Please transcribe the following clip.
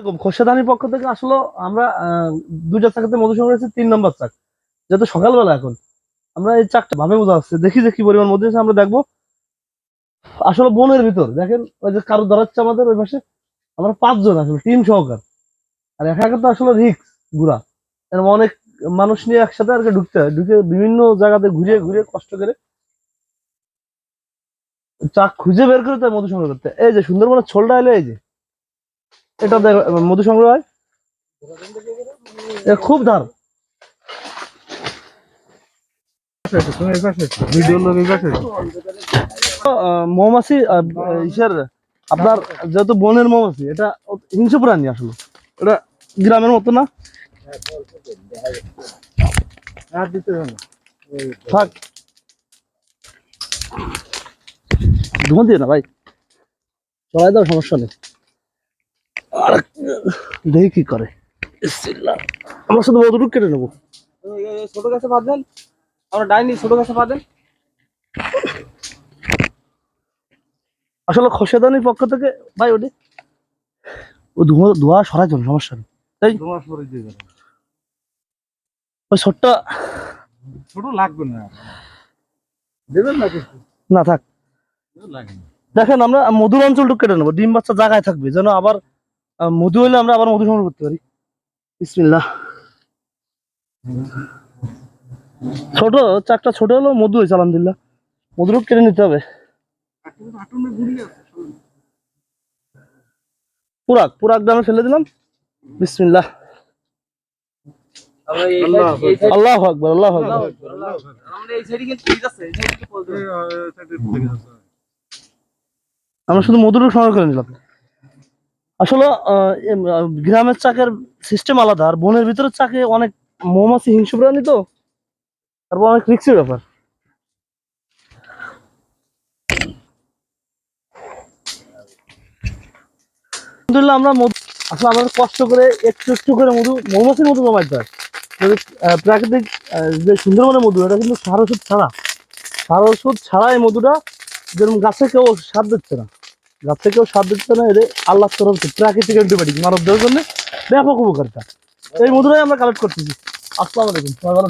এরকম খোরশেদানির পক্ষ থেকে আসলে, আমরা দুইটা চাকাতে মধু সংগ্রহ তিন নম্বর চাক। যেহেতু সকালবেলা এখন, আমরা এই চাকটা ভাবে বোঝা যাচ্ছে। দেখি যে কি পরিমাণ মধু আমরা দেখব। আসলে বনের ভিতর, দেখেন, ওই যে কারও দাঁড়াচ্ছে আমাদের, ওই পাশে আমরা পাঁচজন আসলে, টিম সহকার। আর একা একা তো আসলে রিক্স ঘুরা অনেক মানুষ নিয়ে একসাথে আর কি ঢুকতে হয়। ঢুকে বিভিন্ন জায়গাতে ঘুরিয়ে ঘুরিয়ে কষ্ট করে চাক খুঁজে বের করে তাই মধু সংগ্রহ করতে এই যে সুন্দরবনের ছোলটা এলে, এই যে। এটা দেখ, মধু সংগ্রহ হয়। খুব ধার মৌমাছি ইসের, আপনার যেহেতু বনের মৌমাছি, এটা হিংস্র প্রাণী আসলে। এটা গ্রামের মতো না? থাক। ধুমা দিয়ে না, ভাই। চলাই দাও সমস্যা নেই। আর দেখি কি করে। বিসমিল্লাহ। আমরা শুধু মধুটুক কেটে নেব। ছোট গাছে বাদ দেন। আমরা ডাইনি ছোট গাছে বাদ দেন। আসলে খসেদানির পক্ষ থেকে ভাই ওটি ও ধোঁয়া ধোঁয়া সরাই জন্য সমস্যা নেই। তাই? ওই ছোট্ট ছোট লাগবে না। দেবেন না কিছু? না থাক। দেখেন আমরা মধুর অঞ্চলটুকু কেটে নেব ডিম বাচ্চা জায়গায় থাকবে যেন আবার মধু হলে আমরা আবার মধু সংগ্রহ করতে পারি। বিসমিল্লাহ। ছোট চাকটা ছোট হলো মধু হয়েছে, আলহামদুলিল্লাহ। মধুরূপ কেটে নিতে হবে। পুরাক পুরাক দামে ফেলে দিলাম। বিসমিল্লাহ। আল্লাহ আকবর, আল্লাহ আমরা শুধু মধুর সংগ্রহ করে নিলাম। আসলে গ্রামের চাকের সিস্টেম আলাদা, আর বনের ভিতরের চাকে অনেক মৌমাছি, হিংস্র প্রাণী তো, তারপর অনেক রিক্সের ব্যাপার। আলহামদুলিল্লাহ, আমরা আসলে আমাদের কষ্ট করে একটু একটু করে মধু, মৌমাছির মধু জমাইতে হয়। প্রাকৃতিক যে সুন্দরবনের মধু, এটা কিন্তু সার ওষুধ ছাড়া। সার ওষুধ ছাড়া এই মধুটা যেরকম গাছে কেউ সার দিচ্ছে না। গাছে কেউ সার দিচ্ছে না, এদের আল্লাহ তরফ প্রাকৃতিক অ্যান্টিবায়োটিক মানব দেওয়ার জন্য ব্যাপক উপকারিতা। এই মধুরাই আমরা কালেক্ট করতেছি। আসসালামু আলাইকুম, সবাই ভালো